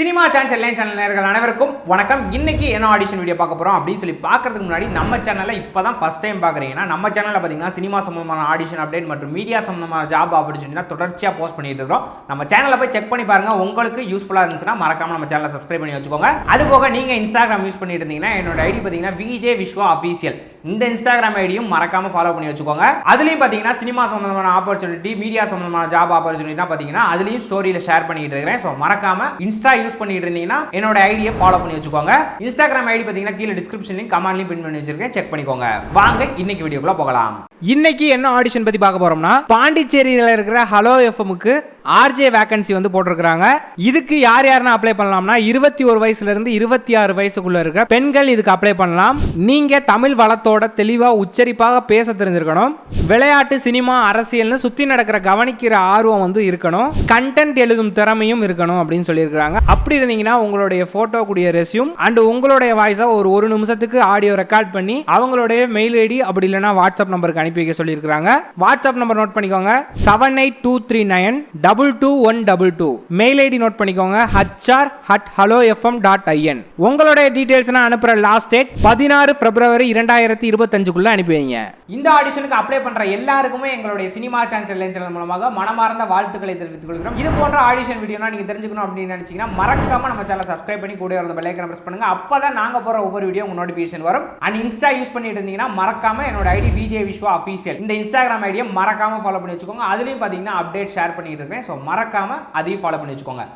Cinema channel எல்லாம் channel நேர்கள் அனைவருக்கும் வணக்கம். இன்னைக்கு என்ன ஆடிஷன் வீடியோ பார்க்க போகிறோம் அப்படின்னு சொல்லி பார்க்கறதுக்கு முன்னாடி நம்ம சேனலில் இப்போ தான் ஃபஸ்ட் டைம் பார்க்குறீங்கன்னா நம்ம சேனலில் பார்த்தீங்கன்னா சினிமா சம்பந்தமான ஆடிஷன் அப்டேட் மற்றும் மீடியா சம்பந்தமான ஜாப் ஆப்பர்ச்சுனிட்டினா தொடர்ச்சியாக போஸ்ட் பண்ணிட்டு இருக்கிறோம். நம்ம சேனலை போய் செக் பண்ணி பாருங்கள் உங்களுக்கு யூஸ்ஃபுல்லாக இருந்துச்சுன்னா மறக்காம நம்ம சேனலை சப்ஸ்கிரைப் பண்ணி வச்சுக்கோங்க. அது போக நீங்கள் இன்ஸ்டாகிராம் யூஸ் பண்ணிட்டு இருந்தீங்கன்னா என்னோட ஐடி பார்த்தீங்கன்னா விஜே விஸ்வா அஃபீஷியல் இந்த இன்ஸ்டாகிராம் ஐடியும் மறக்காமல் ஃபாலோ பண்ணி வச்சுக்கோங்க. அதுலேயும் பார்த்தீங்கன்னா சினிமா சம்பந்தமான ஆப்பர்ச்சுனிட்டி மீடியா சம்பந்தமான ஜாப் ஆப்பர்ச்சுனிட்டினா பார்த்தீங்கன்னா அதுலேயும் ஸ்டோரியில் ஷேர் பண்ணிட்டு இருக்கிறேன். ஸோ மறக்காமல் இன்ஸ்டா யூஸ் பண்ணிட்டு இருந்தீங்கன்னா என்னோட ஐடியை ஃபாலோ பண்ணி வச்சுக்கோங்க. இன்ஸ்டாகிராம் ஐடி பார்த்தீங்கன்னா கீழே டிஸ்கிரிப்ஷன்லையும் கமெண்ட்லையும் பின் பண்ணி வச்சிருக்கேன். செக் பண்ணிக்கோங்க. வாங்க இன்னைக்கு வீடியோக்குள்ள போகலாம். இன்னைக்கு என்ன ஆடிஷன் பத்தி பார்க்க போறோம்னா பாண்டிச்சேரியில் இருக்கிற ஹலோ எஃப்எம்க்கு ஆர்ஜே வேகன்சி வந்து போட்டிருக்காங்க இதுக்கு யார் யாருன்னு அப்ளை பண்ணலாம்னா இருபத்தி ஒரு வயசுல இருந்து இருபத்தி ஆறு வயசுக்குள்ள இருக்க பெண்கள் இதுக்கு அப்ளை பண்ணலாம். நீங்க தமிழ் வளத்தோட தெளிவா உச்சரிப்பாக பேச தெரிஞ்சிருக்கணும். விளையாட்டு சினிமா அரசியல்னு சுத்தி நடக்கிற கவனிக்கிற ஆர்வம் வந்து இருக்கணும். கண்டென்ட் எழுதும் திறமையும் இருக்கணும் அப்படின்னு சொல்லியிருக்காங்க அப்படி இருந்தீங்கன்னா உங்களுடைய போட்டோ கூடிய ரெஸ்யூம் அண்ட் உங்களுடைய வாய்ஸை ஒரு ஒரு நிமிஷத்துக்கு ஆடியோ ரெக்கார்ட் பண்ணி அவங்களுடைய மெயில் ஐடி அப்படி இல்லைனா வாட்ஸ்அப் நம்பருக்கு அனுப்பி வைக்க சொல்லியிருக்காங்க வாட்ஸ்அப் நம்பர் நோட் பண்ணிக்கோங்க. Seven eight two three nine double two one double two mail ID note பண்ணிக்கோங்க. HR at hello FM dot IN உங்களுடைய டீடைல்ஸ்லாம் அனுப்புற லாஸ்ட் டேட் பதினாறு பிப்ரவரி இரண்டாயிரத்தி இருபத்தஞ்சுக்குள்ள அனுப்பி வைங்க. இந்த ஆடிஷனுக்கு அப்ளை பண்ற எல்லாருக்குமே எங்களுடைய சினிமா சான்சல் சேனல் மூலமாக மனமார்ந்த வாழ்த்துக்களை தெரிவித்துக் கொள்கிறோம். இது போன்ற ஆடிஷன் வீடியோனா நீங்க தெரிஞ்சுக்கணும் அப்படின்னு நினைச்சீங்கன்னா மறக்காம நம்ம சேனலை சப்ஸ்கிரைப் பண்ணி கூட இருந்த பெல்லைக்கனை பண்ணுங்கள் பண்ணுங்க. அப்பதான் நாங்க போற ஒவ்வொரு வீடியோ உங்க நோட்டிஃபிகேஷன் வரும். அண்ட் இன்ஸ்டா யூஸ் பண்ணிட்டு இருந்தீங்கன்னா மறக்காம என்னோட ஐடி விஜே விஸ்வா அஃபீஷியல் இந்த இன்ஸ்டாகிராம் ஐடியை மறக்காம ஃபாலோ பண்ணி வச்சுக்கோங்க. அதுலயும் பாத்தீங்கன்னா அப்டேட் ஷேர் பண்ணிட்டு இருக்கேன். ஸோ மறக்காம அதையும் ஃபாலோ பண்ணி வச்சுக்கோங்க.